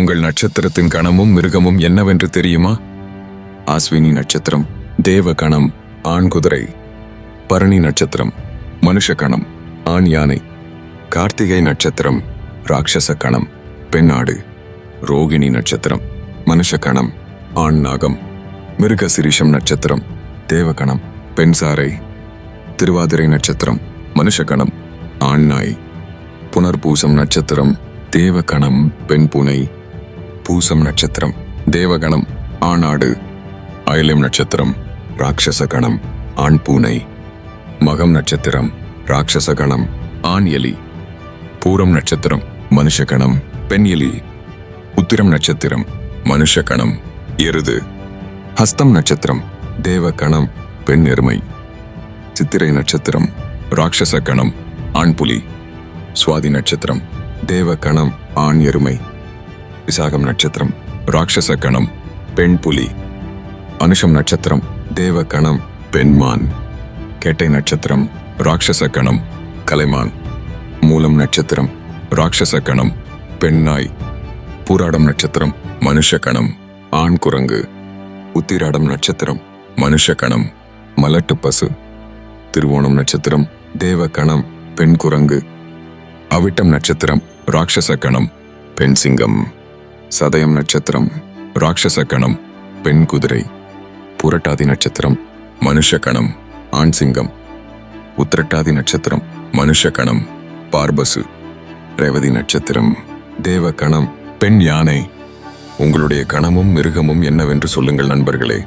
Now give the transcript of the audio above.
உங்கள் நட்சத்திரத்தின் கணமும் மிருகமும் என்னவென்று தெரியுமா? ஆஸ்வினி நட்சத்திரம் தேவ கணம் ஆண் குதிரை பரணி நட்சத்திரம் மனுஷ கணம் ஆண் யானை கார்த்திகை நட்சத்திரம் ராட்சச கணம் பெண் ஆடு ரோகிணி நட்சத்திரம் மனுஷ கணம் ஆண் நாகம் மிருக சிரிஷம் நட்சத்திரம் தேவகணம் பெண் சாரை திருவாதிரை நட்சத்திரம் மனுஷ கணம் ஆண் நாய் புனர்பூசம் நட்சத்திரம் தேவகணம் பெண் புனை பூசம் நட்சத்திரம் தேவகணம் ஆணாடு அயலம் நட்சத்திரம் ராட்சச கணம் ஆண் பூனை மகம் நட்சத்திரம் ராட்சச கணம் ஆண் எலி பூரம் நட்சத்திரம் மனுஷ கணம் பெண் எலி உத்திரம் நட்சத்திரம் மனுஷ கணம் எருது ஹஸ்தம் நட்சத்திரம் தேவ கணம் பெண் எருமை சித்திரை நட்சத்திரம் ராட்சச கணம் ஆண் புலி சுவாதி நட்சத்திரம் தேவ கணம் ஆண் எருமை விசாகம் நட்சத்திரம் ராட்சச கணம் பெண் புலி அனுஷம் நட்சத்திரம் தேவ கணம் பெண்மான். கேட்டை நட்சத்திரம் ராட்சச கணம் கலைமான். மூலம் நட்சத்திரம் ராட்சச கணம் பெண்ணாய். பூராடம் நட்சத்திரம் மனுஷ கணம் ஆண் குரங்கு. உத்திராடம் நட்சத்திரம் மனுஷ கணம் மலட்டு பசு. திருவோணம் நட்சத்திரம் தேவ கணம் பெண் குரங்கு. அவிட்டம் நட்சத்திரம் ராட்சச கணம் பெண் சிங்கம். சதயம் நட்சத்திரம் ராட்சச கணம் பெண் குதிரை புரட்டாதி நட்சத்திரம் மனுஷ கணம் ஆண் சிங்கம். உத்திரட்டாதி நட்சத்திரம் மனுஷ கணம் பார்பசு. ரேவதி நட்சத்திரம் தேவ கணம் பெண் யானை. உங்களுடைய கணமும் மிருகமும் என்னவென்று சொல்லுங்கள் நண்பர்களே.